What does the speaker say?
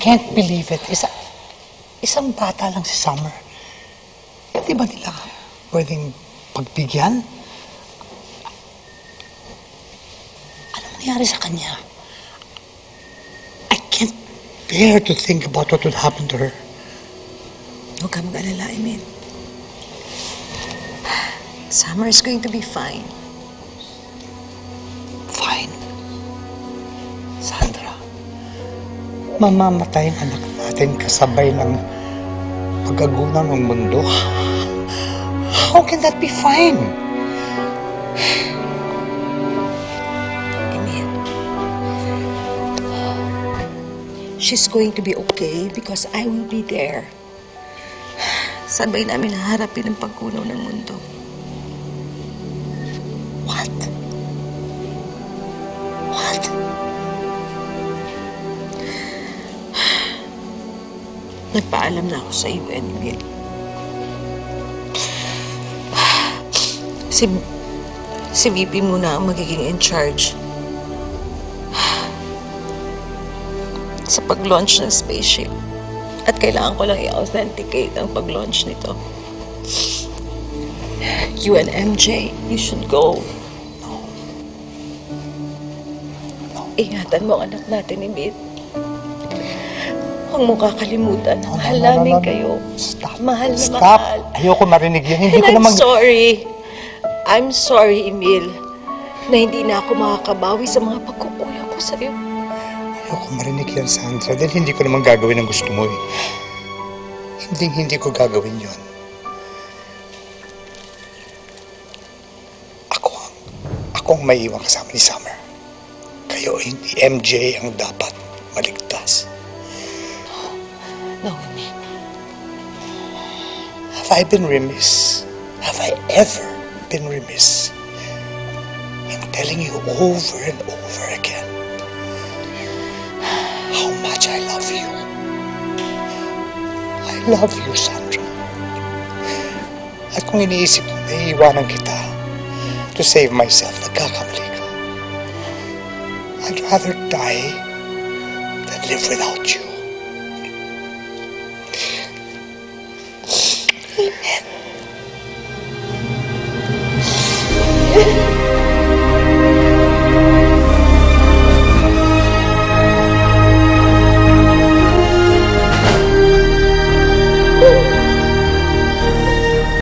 can't believe it. Isa, isang bata lang si Summer. Hindi ba nila pwedeng pagbigyan? Anong nangyari sa kanya? I can't bear to think about what would happen to her. Huwag ka mag-alala, Emil. Summer is going to be. Fine. Mamamatay ang anak natin kasabay ng pag-agunan ng mundo. How can that be fine? She's going to be okay because I will be there. Sabay namin haharapin ang pagkunaw ng mundo. What? What? Nagpaalam na ako sa UN, Emil. Si, si VP muna ang magiging in charge. Sa pag-launch ng spaceship. At kailangan ko lang i-authenticate ang pag-launch nito. You and MJ, you should go. Ingatan mo ang anak natin, Emil. Huwag mo kakalimutan na mahal No, no, no, namin no, no. kayo. Stop. Mahal na Stop. mahal. Ayoko marinig yan. Hindi And ko I'm mag... sorry. I'm sorry, Emil, na hindi na ako makakabawi sa mga pagkukulang ko sa'yo. Ayoko marinig yan, Sandra. Dahil hindi ko naman gagawin ang gusto mo eh. Hindi, hindi ko gagawin yon. Ako ang, ako ang may iwan kasama ni Summer. Kayo, hindi MJ ang dapat maligtas. Have I been remiss? Have I ever been remiss in telling you over and over again how much I love you? I love you, Sandra. At kung iniisip na iiwanan kita to save myself, nagkakamali ka. I'd rather die than live without you. Amen.